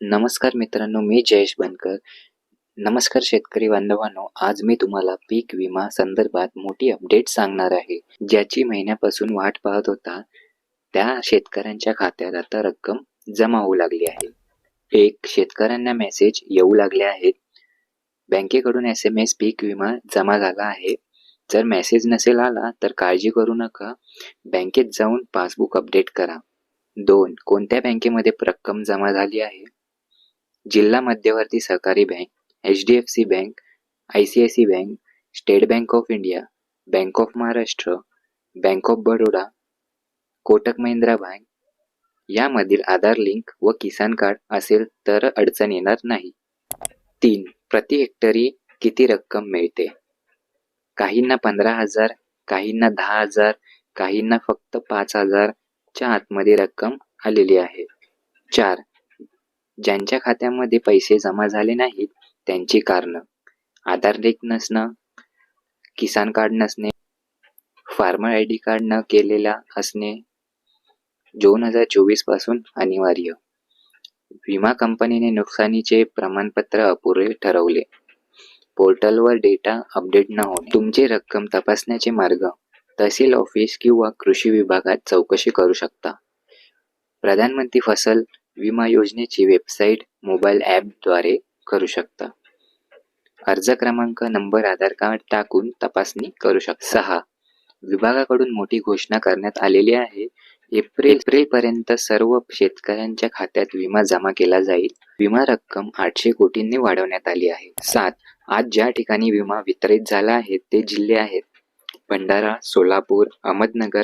नमस्कार मित्रांनो मी जयेश बनकर. नमस्कार शेतकरी बांधवांनो आज मी तुम्हाला पीक विमा संदर्भात मोठी अपडेट सांगणार आहे. ज्याची महिन्यापासून वाट पाहत होता त्या शेतकऱ्यांच्या खात्यात आता रक्कम जमा होऊ लागली आहे. एक शेतकऱ्यांना मेसेज येऊ लागले आहेत. बँकेकडून एस एम एस पीक विमा जमा झाला आहे. जर मेसेज नसेल आला तर काळजी करू नका. बँकेत जाऊन पासबुक अपडेट करा. दोन कोणत्या बँकेमध्ये रक्कम जमा झाली आहे? जिल्हा मध्यवर्ती सहकारी bank H D F C Bank I C I C Bank State Bank of India Bank of Maharashtra Bank of Baroda Kotak Mahindra Bank. यामधील आधार लिंक व किसान कार्ड असेल तर अडचण येणार नाही. तीन प्रति हेक्टरी किती रक्कम मिळते? काहींना पंधरा हजार काहींना दहा हजार काहींना फक्त पाच हजारच्या आतमध्ये रक्कम आलेली आहे. चार ज्यांच्या खात्यामध्ये पैसे जमा झाले नाहीत त्यांची कारणं. आधार लिंक नसणं किसान कार्ड नसणे फार्मर आय डी कार्ड न केलेला असणे दोन हजार चोवीसपासून अनिवार्य. विमा कंपनीने नुकसानीचे प्रमाणपत्र अपुरे ठरवले. पोर्टलवर डेटा अपडेट न होणे. तुमची रक्कम तपासण्याचे मार्ग तहसील ऑफिस किंवा कृषी विभागात चौकशी करू शकता. प्रधानमंत्री फसल विमा योजनेची वेबसाईट मोबाईल ॲपद्वारे करू शकता. अर्ज क्रमांक नंबर आधार कार्ड टाकून तपासणी करू शकता. सहा. विभागाकडून मोठी घोषणा करण्यात आलेली आहे. एप्रिल एप्रिल पर्यंत सर्व शेतकऱ्यांच्या खात्यात विमा जमा केला जाईल. विमा रक्कम आठशे कोटींनी वाढवण्यात आली आहे. सात. आज ज्या ठिकाणी विमा वितरित झाला आहे ते जिल्हे आहेत. भंडारा सोलापूर अहमदनगर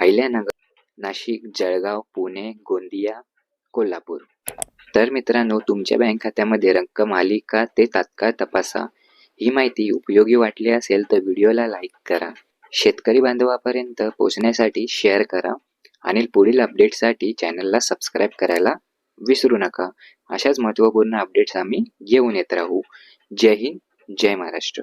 अहिल्यानगर नाशिक जळगाव पुणे गोंदिया कोल्हापूर. तर मित्रांनो तुमच्या बँक खात्यामध्ये रक्कम आली का ते तात्काळ तपासा. ही माहिती उपयोगी वाटली असेल तर व्हिडिओला लाईक करा. शेतकरी बांधवापर्यंत पोहोचण्यासाठी शेअर करा आणि पुढील अपडेटसाठी चॅनलला सबस्क्राईब करायला विसरू नका. अशाच महत्त्वपूर्ण अपडेट्स आम्ही घेऊन येत राहू. जय हिंद जय महाराष्ट्र.